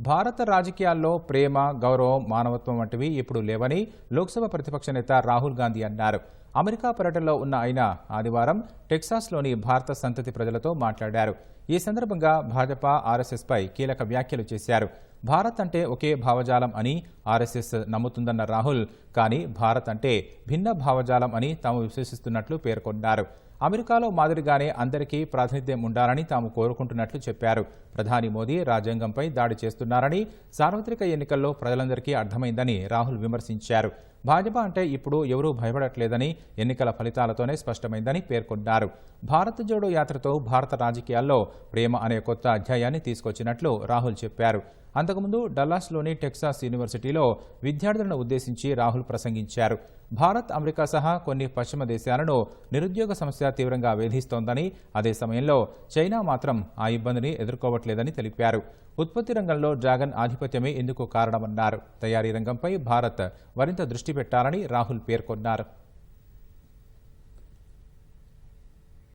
భారత రాజకీయాల్లో ప్రేమ గౌరవం మానవత్వం వంటివి ఇప్పుడు లేవని లోక్సభ ప్రతిపక్ష నేత రాహుల్ గాంధీ అన్నారు. అమెరికా పర్యటనలో ఉన్న ఆయన ఆదివారం టెక్సాస్లోని భారత సంతతి ప్రజలతో మాట్లాడారు. ఈ సందర్భంగా భాజపా ఆర్ఎస్ఎస్పై కీలక వ్యాఖ్యలు చేశారు. భారత్ అంటే ఒకే భావజాలం అని ఆర్ఎస్ఎస్ నమ్ముతుందన్న రాహుల్ కానీ భారత్ అంటే భిన్న భావజాలం అని తాము విశ్వసిస్తున్నట్లు పేర్కొన్నారు. అమెరికాలో మాదిరిగానే అందరికీ ప్రాతినిధ్యం ఉండాలని తాము కోరుకుంటున్నట్లు చెప్పారు. ప్రధాని మోదీ రాజ్యాంగంపై దాడి చేస్తున్నారని సార్వత్రిక ఎన్నికల్లో ప్రజలందరికీ అర్థమైందని రాహుల్ విమర్శించారు. భాజపా అంటే ఇప్పుడు ఎవరూ భయపడట్లేదని ఎన్నికల ఫలితాలతోనే స్పష్టమైందని పేర్కొన్నారు. భారత్ జోడో యాత్రతో భారత రాజకీయాల్లో ప్రేమ అనే కొత్త అధ్యాయాన్ని తీసుకొచ్చినట్లు రాహుల్ చెప్పారు. అంతకుముందు డల్లాస్లోని టెక్సాస్ యూనివర్సిటీలో విద్యార్థులను ఉద్దేశించి రాహుల్ ప్రసంగించారు. భారత్ అమెరికా సహా కొన్ని పశ్చిమ దేశాలను నిరుద్యోగ సమస్య తీవ్రంగా వేధిస్తోందని అదే సమయంలో చైనా మాత్రం ఆ ఇబ్బందిని ఎదుర్కోవట్లేదని తెలిపారు. ఉత్పత్తి రంగంలో డ్రాగన్ ఆధిపత్యమే ఇందుకు కారణమన్నారు. తయారీ రంగంపై భారత్ మరింత దృష్టి పెట్టాలని రాహుల్ పేర్కొన్నారు.